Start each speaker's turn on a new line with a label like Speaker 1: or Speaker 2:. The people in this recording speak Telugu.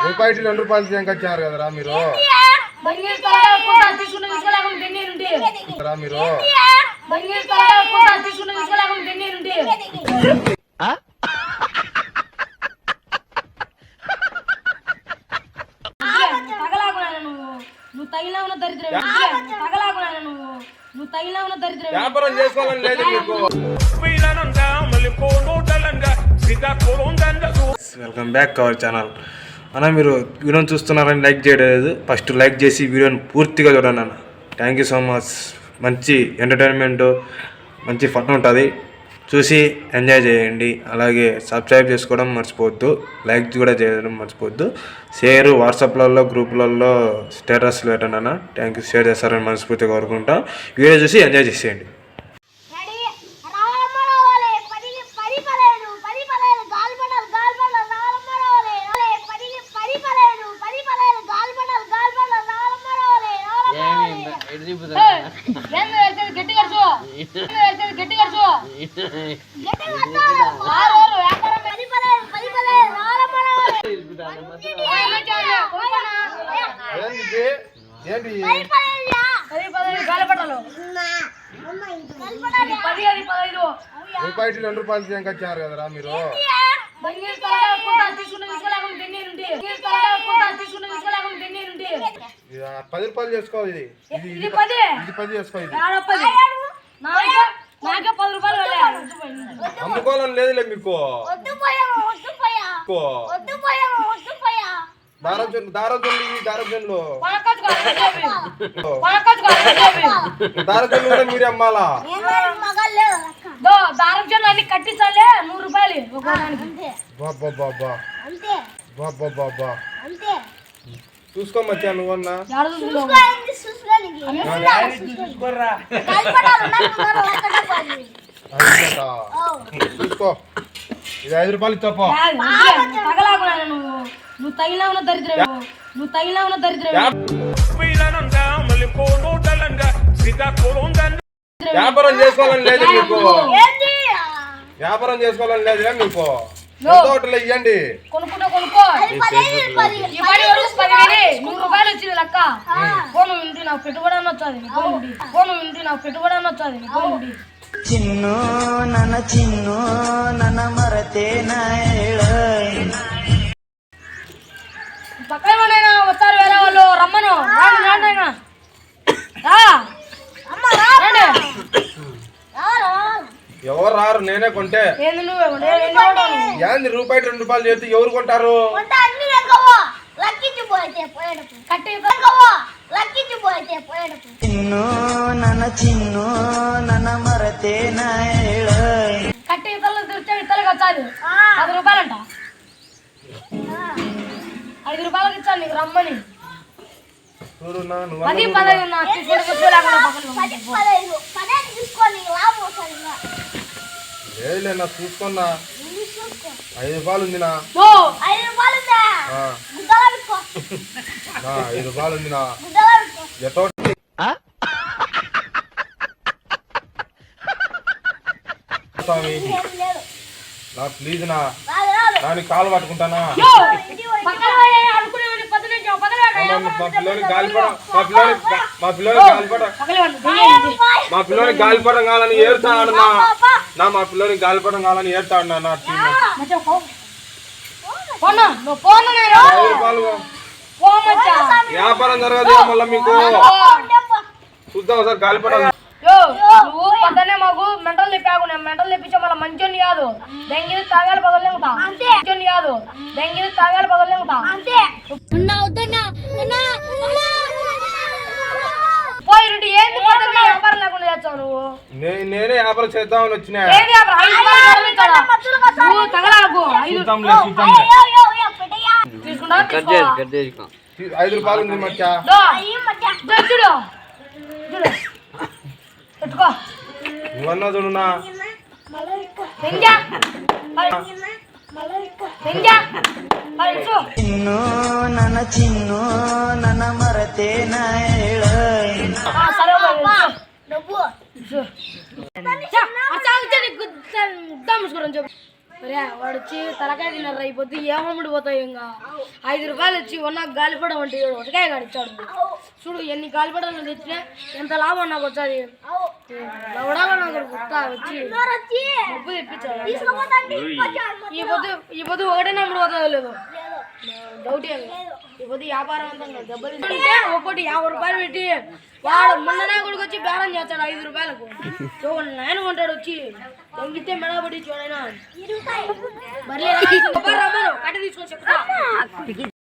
Speaker 1: రూపాయి రెండు రూపాయలు తీసుకొచ్చారు కదరా మీరు? మీరు
Speaker 2: నువ్వు తగిలా ఉన్న దరిద్రం తగలాకున్నాను నువ్వు నువ్వు తగిలా ఉన్న దరిద్రం
Speaker 1: వ్యాపారం చేసుకోవాలని లేదు మీకు. వెల్కమ్ బ్యాక్ అవర్ ఛానల్ అన్న మీరు వీడియోని చూస్తున్నారని లైక్ చేయలేదు. ఫస్ట్ లైక్ చేసి వీడియోని పూర్తిగా చూడండి అన్న. థ్యాంక్ యూ సో మచ్ మంచి ఎంటర్టైన్మెంట్ మంచి ఫన్ ఉంటుంది. చూసి ఎంజాయ్ చేయండి. అలాగే సబ్స్క్రైబ్ చేసుకోవడం మర్చిపోవద్దు. లైక్ కూడా చేయడం మర్చిపోవద్దు. షేర్ వాట్సాప్లలో గ్రూపులలో స్టేటస్లు పెట్టండి అన్న. థ్యాంక్ యూ షేర్ చేస్తారని మనస్ఫూర్తిగా కోరుకుంటా. వీడియో చూసి ఎంజాయ్ చేసేయండి.
Speaker 2: పదహైదు
Speaker 1: రూపాయి రెండు రూపాయలు తీసుకొచ్చారు కదరా మీరు
Speaker 2: తీసుకున్న తీసుకున్న ఉంటే
Speaker 1: ఇది పది రూపాయలు చేసుకో ఇది. ఇది
Speaker 2: పది.
Speaker 1: ఇది పది చేసుకో ఇది. అందుకోవాలని లేదులే మీకు. దారం చెన్ను దారం దారం దారం కూడా మీరే అమ్మాలా?
Speaker 2: దారం అన్ని కట్టించాలే నూరు రూపాయలు
Speaker 1: బాబా బాబా బాబా బాబా
Speaker 3: అంతే.
Speaker 1: చూసుకో మచ్చా నువ్వన్నా. చూసుకో? ఇది ఐదు రూపాయలు
Speaker 2: తగలాకున్నాను నువ్వు. నువ్వు తగిలా ఉన్న దరిద్రం నువ్వు తగిలా ఉన్న దరిద్రం
Speaker 1: వ్యాపారం చేసుకోవాలని లేదు మీకు. వ్యాపారం చేసుకోవాలని లేదులే మీకు. హోటల్ ఇవ్వండి
Speaker 2: కొనుక్కుంటా కొనుక్కో. నూరు రూపాయలు వచ్చింది లక్క. ఫోన్ ఇంటి నాకు నాకు పెట్టుబడి అని వచ్చాది
Speaker 4: చిన్ను నన్న చిన్ను నన్న మరతే
Speaker 2: పక్కన వస్తారు వేరే వాళ్ళు రమ్మను.
Speaker 3: రాను రాను
Speaker 1: ఎవరు రారు? నేనే కొంటే.
Speaker 2: ఏంది
Speaker 1: రూపాయి రెండు రూపాయలు చేస్తే ఎవరు కొంటారు?
Speaker 3: చిన్ను నన్న చిన్ను నన్న మరతే
Speaker 2: కట్టి ఇతరులు దుర్చే ఇతరులు
Speaker 3: వచ్చాను
Speaker 2: పది రూపాయలంట. ఐదు రూపాయలకు ఇచ్చాను నీకు రమ్మని. పది పదహైదు నా తీసుకొని కూర్చో లేకుండా పక్కన
Speaker 3: పది పదహైదు. పదిహేను తీసుకో, నీకు లాభం వస్తుంది ఇంకా.
Speaker 1: లేదులే నా చూసుకున్నా. ఐదు రూపాయలు ఉంది నా
Speaker 2: ఓ
Speaker 3: ఐదు రూపాయలు
Speaker 1: ఐదు రూపాయలు ఉంది నా స్వామి ప్లీజ్ నా. దానికి కాలు పట్టుకుంటానా
Speaker 2: యో పక్కన పోయి అనుకునేవాడిని పది నుంచి పది
Speaker 1: మా- పిల్లోని గాలిపడం కావాలని ఏడుతాడు నా నా మా పిల్లోని గాలిపడం కావాలని ఏడుతాడు నా వ్యాపారం జరగదు మళ్ళీ మీకు. చూద్దాం సార్ గాలిపడం
Speaker 2: యో నువ్వు పొద్దున్నే మాకు మెంటల్ నేను మెంటల్ లేపించా మళ్ళీ మంచోని కాదు. దెంగిలి తాగాలి పగలేంగుతా
Speaker 3: అంతే.
Speaker 2: మంచోని కాదు. దెంగిలి తాగాలి
Speaker 3: అంతే
Speaker 2: పోయి నుండి ఏంది పొద్దున్న వ్యాపారం లేకుండా చేస్తావు నువ్వు
Speaker 1: నే- నేనే వ్యాపారం చేద్దామని వచ్చిన.
Speaker 2: ఐదు రూపాయలు
Speaker 1: ఉంది
Speaker 3: మధ్య
Speaker 1: నువ్వన్నా
Speaker 2: చిన్నో నన్న చిన్నో నన్న మరతే నా గుర్తాను ఒరే వాడు వచ్చి తలకాయ తిన్నారు అయిపోతే ఏమమ్ముడు పోతాయి ఇంకా ఐదు రూపాయలు వచ్చి ఉన్న గాలిపడం అంటే ఒకటే గడిచాడు చూడు ఎన్ని గాలిపడాలు తెచ్చినా ఎంత లాభం నాకు వచ్చాది లవడాలో వచ్చి ఈ పొద్దు ఈ పొద్దు ఒకటే నమ్ముడు పోతాయో లేదు డౌటే పొద్దు వ్యాపారం అంతా దెబ్బలు ఉంటే ఒక్కోటి యాభై రూపాయలు పెట్టి వాడు మొన్ననే కొడుకు వచ్చి బేరం చేస్తాడు ఐదు రూపాయలకు. చూడండి నాయన కొంటాడు వచ్చి దొంగితే మెడబడి చూడైనా. మరి రమ్మను కట్ట తీసుకొని చెప్తా.